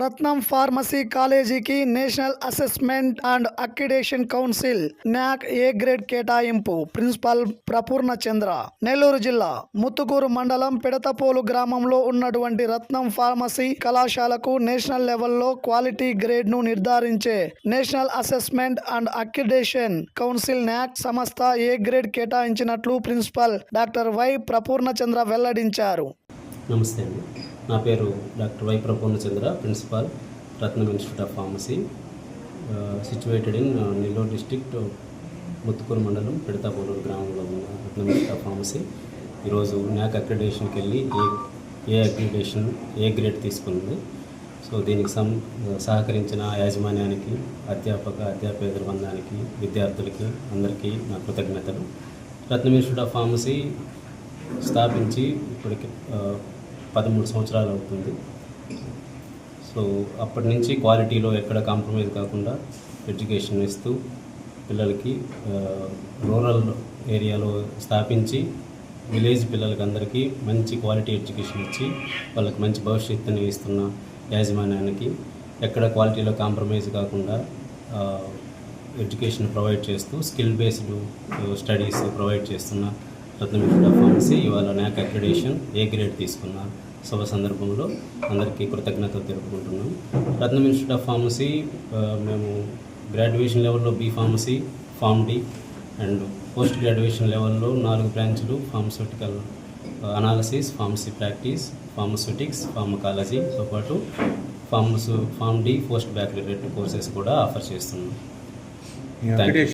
రత్నం pharmacy కాలేజీకి national assessment and accreditation council NAAC A grade కేటాయింపు principal Prapurna Chandra Nellore జిల్లా ముత్తుకూరు మండలం పిడతపోలు గ్రామంలో ఉన్నటువంటి రత్నం ఫార్మసీ కళాశాలకు నేషనల్ లెవెల్లో క్వాలిటీ గ్రేడ్ను నిర్ధారించే national assessment and accreditation council NAAC సంస్థ A grade కేటాయించినట్లు principal doctor Y Prapurna Chandra వెల్లడించారు. నమస్తే అండి. నా పేరు doctor Y Prapurnachandra principal Ratnam institute of pharmacy. Situated in Nellore district Muthukur మండలం పిడతాపూలూరు గ్రామంలో ఉన్న రత్నం ఇన్స్టిట్యూట్ ఆఫ్ ఫార్మసీ. ఈరోజు న్యాక్ అక్రిడేషన్కి వెళ్ళి A A accreditation A grade తీసుకుంది సో దీనికి సం సహకరించిన యాజమాన్యానికి అధ్యాపక అధ్యాపేతర బృందానికి విద్యార్థులకి అందరికీ నా కృతజ్ఞతలు. రత్నం ఇన్స్టిట్యూట్ ఆఫ్ ఫార్మసీ స్థాపించి ఇప్పటికి పదమూడు సంవత్సరాలు అవుతుంది. సో అప్పటి నుంచి క్వాలిటీలో ఎక్కడ కాంప్రమైజ్ కాకుండా ఎడ్యుకేషన్ ఇస్తూ పిల్లలకి రూరల్ ఏరియాలో స్థాపించి విలేజ్ పిల్లలకి అందరికీ మంచి క్వాలిటీ ఎడ్యుకేషన్ ఇచ్చి వాళ్ళకి మంచి భవిష్యత్తుని ఇస్తున్న యాజమాన్యానికి ఎక్కడ క్వాలిటీలో కాంప్రమైజ్ కాకుండా ఎడ్యుకేషన్ ప్రొవైడ్ చేస్తూ స్కిల్ బేస్డ్ స్టడీస్ ప్రొవైడ్ చేస్తున్న రత్నం ఇన్స్టిట్యూట్ ఆఫ్ ఫార్మసీ ఇవాళ నాక్ అక్రిడేషన్ ఏ గ్రేడ్ తీసుకున్న శుభ సందర్భంలో అందరికీ కృతజ్ఞతలు తెలుపుకుంటున్నాం. రత్నం ఇన్స్టిట్యూట్ ఆఫ్ ఫార్మసీ మేము గ్రాడ్యుయేషన్ లెవెల్లో B pharmacy pharm D and post graduation లెవెల్లో నాలుగు బ్రాంచ్లు pharmaceutical analysis pharmacy practice pharmaceutics ఫార్మకాలజీతో పాటు pharma pharm D post baccalaureate courses కూడా ఆఫర్ చేస్తున్నాం.